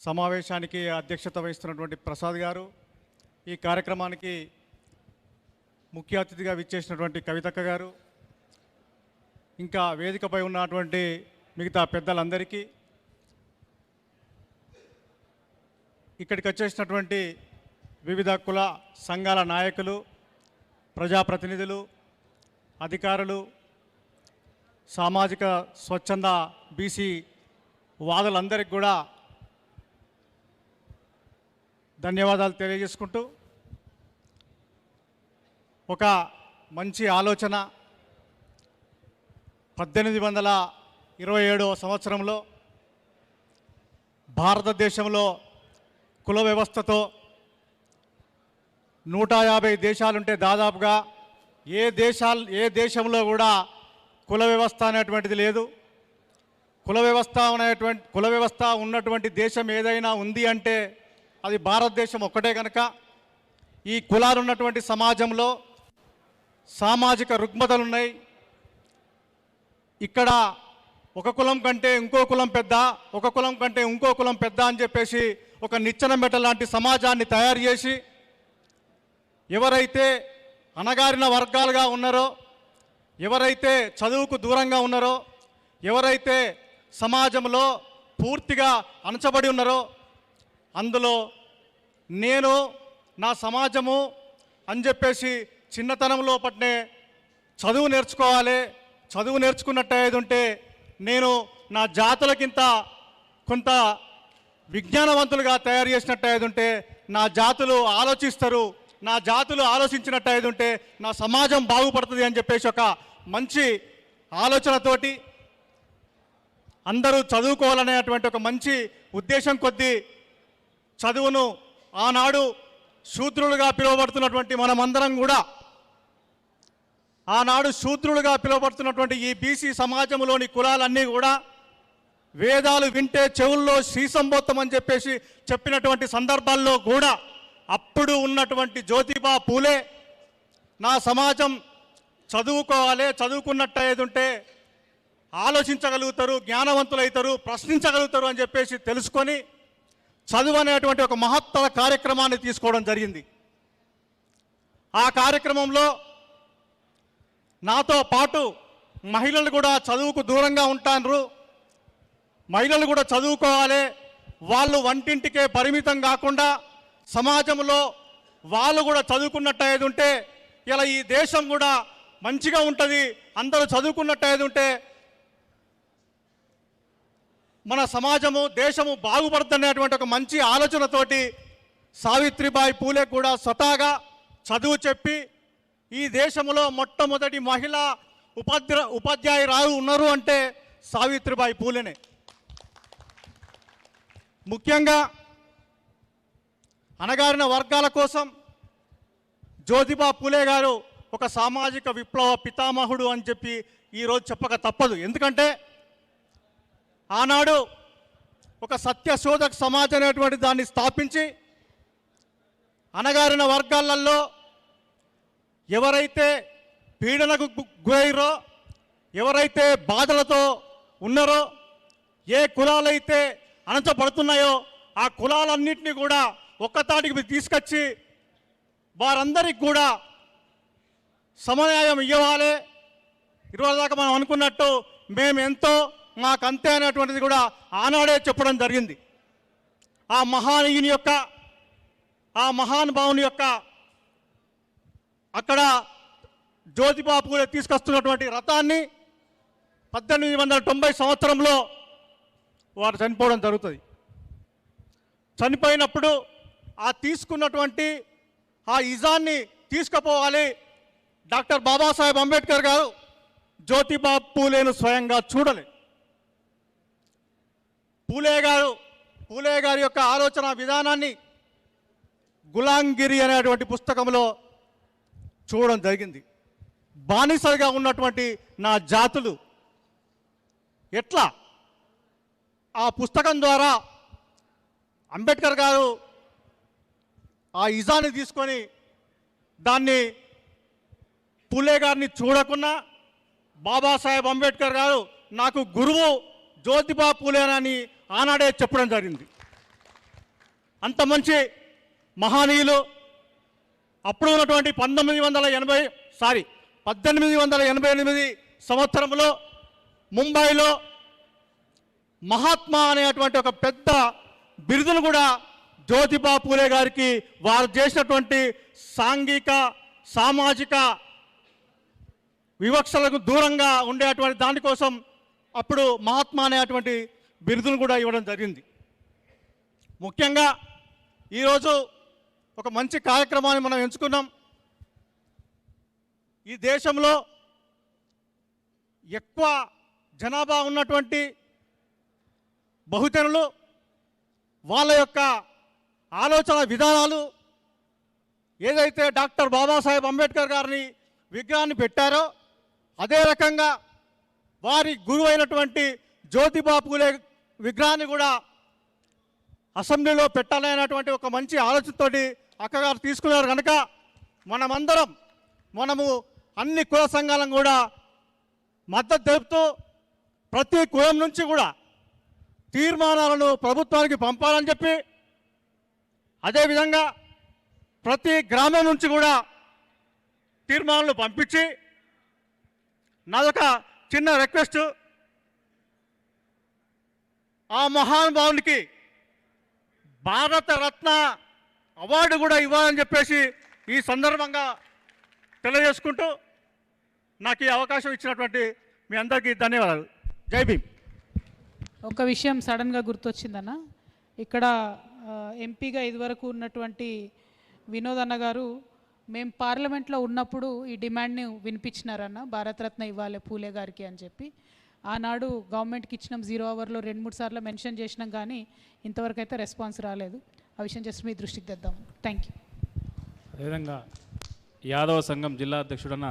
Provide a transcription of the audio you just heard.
సమావేశానికి అధ్యక్షత వహిస్తున్నటువంటి ప్రసాద్ గారు ఈ కార్యక్రమానికి ముఖ్య అతిథిగా విచ్చేసినటువంటి కవితక్క గారు ఇంకా వేదికపై ఉన్నటువంటి మిగతా పెద్దలందరికీ ఇక్కడికి వచ్చేసినటువంటి వివిధ కుల సంఘాల నాయకులు ప్రజాప్రతినిధులు అధికారులు సామాజిక స్వచ్ఛంద బీసీ వాదులందరికీ కూడా ధన్యవాదాలు తెలియజేసుకుంటూ ఒక మంచి ఆలోచన పద్దెనిమిది వందల ఇరవై ఏడవ సంవత్సరంలో భారతదేశంలో కుల వ్యవస్థతో నూట యాభై దేశాలుంటే దాదాపుగా ఏ దేశాలు ఏ దేశంలో కూడా కుల వ్యవస్థ అనేటువంటిది లేదు. కుల వ్యవస్థ అనేటువంటి కుల వ్యవస్థ ఉన్నటువంటి దేశం ఏదైనా ఉంది అంటే అది భారతదేశం ఒక్కటే కనుక ఈ కులాలు ఉన్నటువంటి సమాజంలో సామాజిక రుగ్మతలు ఉన్నాయి ఇక్కడ ఒక కులం కంటే ఇంకో కులం పెద్ద ఒక కులం కంటే ఇంకో కులం పెద్ద అని చెప్పేసి ఒక నిచ్చెన మెట్ట లాంటి సమాజాన్ని తయారు చేసి ఎవరైతే అణగారిన వర్గాలుగా ఉన్నారో ఎవరైతే చదువుకు దూరంగా ఉన్నారో ఎవరైతే సమాజంలో పూర్తిగా అణచబడి ఉన్నారో అందులో నేను నా సమాజము అని చెప్పేసి చిన్నతనంలో పట్నే చదువు నేర్చుకోవాలి. చదువు నేర్చుకున్నట్టు ఉంటే నేను నా జాతులకింత కొంత విజ్ఞానవంతులుగా తయారు చేసినట్టు ఉంటే నా జాతులు ఆలోచిస్తారు. నా జాతులు ఆలోచించినట్టు ఉంటే నా సమాజం బాగుపడుతుంది అని చెప్పేసి ఒక మంచి ఆలోచనతోటి అందరూ చదువుకోవాలనేటువంటి ఒక మంచి ఉద్దేశం కొద్దీ చదువును ఆనాడు శూద్రులుగా పిలువబడుతున్నటువంటి మనమందరం కూడా ఆనాడు శూద్రులుగా పిలువబడుతున్నటువంటి ఈ బీసీ సమాజంలోని కులాలన్నీ కూడా వేదాలు వింటే చెవుల్లో శ్రీసంబోత్తం అని చెప్పేసి చెప్పినటువంటి సందర్భాల్లో కూడా అప్పుడు ఉన్నటువంటి జ్యోతిబా పూలే నా సమాజం చదువుకోవాలి చదువుకున్నట్టు ఏది ఉంటే ఆలోచించగలుగుతారు జ్ఞానవంతులవుతారు ప్రశ్నించగలుగుతారు అని చెప్పేసి తెలుసుకొని చదువు అనేటువంటి ఒక మహత్తర కార్యక్రమాన్ని తీసుకోవడం జరిగింది. ఆ కార్యక్రమంలో నాతో పాటు మహిళలు కూడా చదువుకు దూరంగా ఉంటారు మహిళలు కూడా చదువుకోవాలి. వాళ్ళు వంటింటికే పరిమితం కాకుండా సమాజంలో వాళ్ళు కూడా చదువుకున్నట్టు ఏది ఉంటే ఇలా ఈ దేశం కూడా మంచిగా ఉంటుంది. అందరూ చదువుకున్నట్టు ఏది ఉంటే మన సమాజము దేశము బాగుపడుతున్నటువంటి ఒక మంచి ఆలోచనతోటి సావిత్రిబాయి పూలే కూడా స్వతహాగా చదువు చెప్పి ఈ దేశంలో మొట్టమొదటి మహిళా ఉపాధ్య ఉపాధ్యాయురాలు ఉన్నారు అంటే సావిత్రిబాయి పూలేనే. ముఖ్యంగా అణగారిన వర్గాల కోసం జ్యోతిబా పూలే గారు ఒక సామాజిక విప్లవ పితామహుడు అని చెప్పి ఈరోజు చెప్పక తప్పదు. ఎందుకంటే ఆనాడు ఒక సత్యశోధక సమాజం అనేటువంటి దాన్ని స్థాపించి అణగారిన వర్గాలలో ఎవరైతే పీడనకు గు- గురైరో ఎవరైతే బాధలతో ఉన్నారో ఏ కులాలైతే అణచబడుతున్నాయో ఆ కులాలన్నింటినీ కూడా ఒక్కతాటికి తీసుకొచ్చి వారందరికి కూడా సమన్యాయం ఇవ్వాలి. ఇరవై దాకా మనం అనుకున్నట్టు మేము ఎంతో మాకంతే అనేటువంటిది కూడా ఆనాడే చెప్పడం జరిగింది. ఆ మహానీయుని యొక్క ఆ మహానుభావుని యొక్క అక్కడ జ్యోతిబాబు పూలే తీసుకొస్తున్నటువంటి రథాన్ని పద్దెనిమిది వందల తొంభై సంవత్సరంలో వారు చనిపోవడం జరుగుతుంది. చనిపోయినప్పుడు ఆ తీసుకున్నటువంటి ఆ ఇజాన్ని తీసుకుపోవాలి డాక్టర్ బాబాసాహెబ్ అంబేద్కర్ గారు. జ్యోతిబా పూలేను స్వయంగా చూడలేదు పూలే గారు పూలే గారి యొక్క ఆలోచన విధానాన్ని గులాంగిరి అనేటువంటి పుస్తకంలో చూడడం జరిగింది. బానిసలుగా ఉన్నటువంటి నా జాతులు ఎట్లా? ఆ పుస్తకం ద్వారా అంబేద్కర్ గారు ఆ ఇజాన్ని తీసుకొని దాన్ని పూలే గారిని చూడకుండా బాబాసాహెబ్ అంబేద్కర్ గారు నాకు గురువు జ్యోతిబా పూలేనని ఆనాడే చెప్పడం జరిగింది. అంత మంచి మహానీయులు అప్పుడు ఉన్నటువంటి పంతొమ్మిది వందల ఎనభై సారీ పద్దెనిమిది వందల ఎనభై ఎనిమిది సంవత్సరంలో ముంబైలో మహాత్మా అనేటువంటి ఒక పెద్ద బిరుదును కూడా జ్యోతిబా పూలే గారికి వారు చేసినటువంటి సాంఘిక సామాజిక వివక్షలకు దూరంగా ఉండేటువంటి దానికోసం అప్పుడు మహాత్మా అనేటువంటి బిరుదును కూడా ఇవ్వడం జరిగింది. ముఖ్యంగా ఈరోజు ఒక మంచి కార్యక్రమాన్ని మనం ఎంచుకున్నాం. ఈ దేశంలో ఎక్కువ జనాభా ఉన్నటువంటి బహుజనులు వాళ్ళ యొక్క ఆలోచన విధానాలు ఏదైతే డాక్టర్ బాబాసాహెబ్ అంబేద్కర్ గారిని విగ్రహాన్ని పెట్టారో అదే రకంగా వారి గురువు అయినటువంటి జ్యోతిబా పూలే విగ్రహాన్ని కూడా అసెంబ్లీలో పెట్టాలనేటువంటి ఒక మంచి ఆలోచనతోటి అక్కగారు తీసుకున్నారు కనుక మనమందరం మనము అన్ని కుల సంఘాలను కూడా మద్దతు తెలుపుతూ ప్రతి కులం నుంచి కూడా తీర్మానాలను ప్రభుత్వానికి పంపాలని చెప్పి అదేవిధంగా ప్రతి గ్రామం నుంచి కూడా తీర్మానాలు పంపించి నాదొక చిన్న రిక్వెస్ట్ ఆ మహానుభావునికి భారతరత్న అవార్డు కూడా ఇవ్వాలని చెప్పేసి ఈ సందర్భంగా తెలియజేసుకుంటూ నాకు ఈ అవకాశం ఇచ్చినటువంటి మీ అందరికీ ధన్యవాదాలు. జై భీమ్. ఒక విషయం సడన్గా గుర్తొచ్చిందన్న. ఇక్కడ ఎంపీగా ఇదివరకు ఉన్నటువంటి వినోద్ అన్న గారు మేము పార్లమెంట్లో ఉన్నప్పుడు ఈ డిమాండ్ని వినిపించినారన్న భారతరత్న ఇవ్వాలి పూలే గారికి అని చెప్పి. ఆనాడు గవర్నమెంట్కి ఇచ్చినాం జీరో అవర్లో రెండు మూడు సార్లు మెన్షన్ చేసినాం కానీ ఇంతవరకు అయితే రెస్పాన్స్ రాలేదు. ఆ విషయం జస్ట్ మీ దృష్టికి తెద్దాం. థ్యాంక్ యూ అదేవిధంగా యాదవ సంఘం జిల్లా అధ్యక్షుడన్న